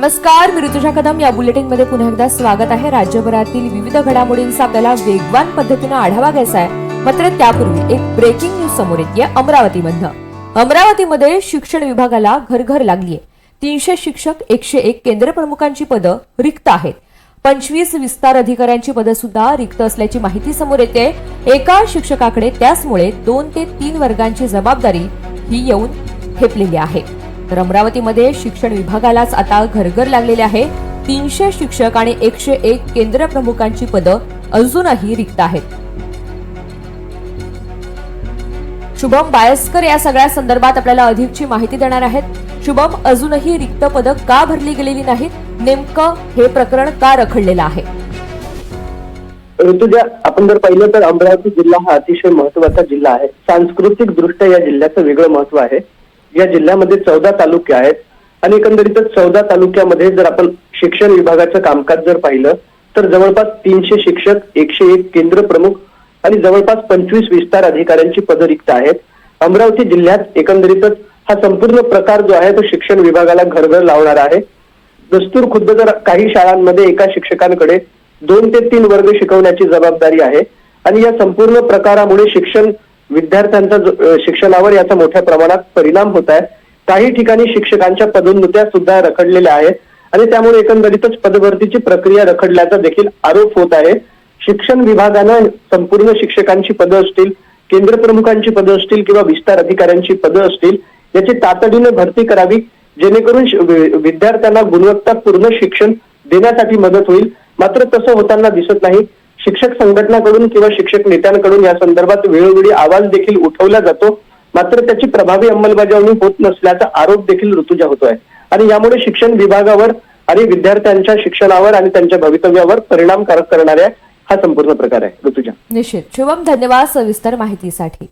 नमस्कार मी ऋतुजा कदम. या बुलेटिनमध्ये पुन्हा एकदा स्वागत आहे. राज्यभरातील विविध घडामोडींचा आपल्याला वेगवान पद्धतीनं आढावा घ्यायचा आहे. मात्र त्यापूर्वी एक ब्रेकिंग न्यूज समोर येते अमरावतीमधनं. अमरावतीमध्ये शिक्षण विभागाला घरघर घर लागलीय. तीनशे शिक्षक एकशे एक केंद्र प्रमुखांची पदं रिक्त आहेत. पंचवीस विस्तार अधिकाऱ्यांची पदं सुद्धा रिक्त असल्याची माहिती समोर येते एका शिक्षकाकडे त्याचमुळे दोन ते तीन वर्गांची जबाबदारी ही येऊन ठेपलेली आहे. तर अमरावतीमध्ये शिक्षण विभागालाच आता घरघर लागलेले आहे. तीनशे शिक्षक आणि एकशे एक केंद्र प्रमुखांची पदं अजूनही रिक्त आहेत. शुभम बायस्कर या सगळ्या संदर्भात आपल्याला अधिकची माहिती देणार आहेत. शुभम अजूनही रिक्त पदं का भरली गेलेली नाहीत? नेमकं हे प्रकरण का रखडलेलं आहे? ऋतुजा आपण जर पाहिलं तर अमरावती जिल्हा हा अतिशय महत्त्वाचा जिल्हा आहे. सांस्कृतिक दृष्ट्या या जिल्ह्याचं वेगळं महत्त्व आहे. या जिल्ह्यामध्ये चौदा तालुके आहेत. आणि एकंदरीतच चौदा तालुक्यामध्ये जर आपण शिक्षण विभागाचं कामकाज जर पाहिलं तर जवळपास तीनशे शिक्षक एकशे एक केंद्र प्रमुख आणि जवळपास पंचवीस विस्तार अधिकाऱ्यांची पदं रिक्त आहेत. अमरावती जिल्ह्यात एकंदरीतच हा संपूर्ण प्रकार जो आहे तो शिक्षण विभागाला घरघर लावणारा आहे. दस्तूर खुद्द जर काही शाळांमध्ये एका शिक्षकांकडे दोन ते तीन वर्ग शिकवण्याची जबाबदारी आहे. आणि या संपूर्ण प्रकारामुळे शिक्षण विद्यार्थ्यांचा जो- शिक्षणावर याचा मोठ्या प्रमाणात परिणाम होत आहे. काही ठिकाणी शिक्षकांच्या पदोन्नत्या सुद्धा रखडलेल्या आहेत आणि त्यामुळे एकंदरीतच पदभरतीची प्रक्रिया रखडल्याचा देखील आरोप होत आहे. शिक्षण विभागानं संपूर्ण शिक्षकांची पदं असतील केंद्र प्रमुखांची पदं असतील किंवा विस्तार अधिकाऱ्यांची पदं असतील याची तातडीनं भरती करावी जेणेकरून विद्यार्थ्यांना गुणवत्तापूर्ण शिक्षण देण्यासाठी मदत होईल. मात्र तसं होताना दिसत नाही. शिक्षक संघटनाकडून किंवा शिक्षक नेत्यांकडून या संदर्भात वेळोवेळी आवाज देखील उठवला जातो. मात्र त्याची प्रभावी अंमलबजावणी होत नसल्याचा आरोप देखील ऋतुजा होतोय. आणि यामुळे शिक्षण विभागावर आणि विद्यार्थ्यांच्या शिक्षणावर आणि त्यांच्या भवितव्यावर परिणामकारक करणाऱ्या हा संपूर्ण प्रकार आहे. ऋतुजा. निश्चित. शुभम धन्यवाद सविस्तर माहितीसाठी.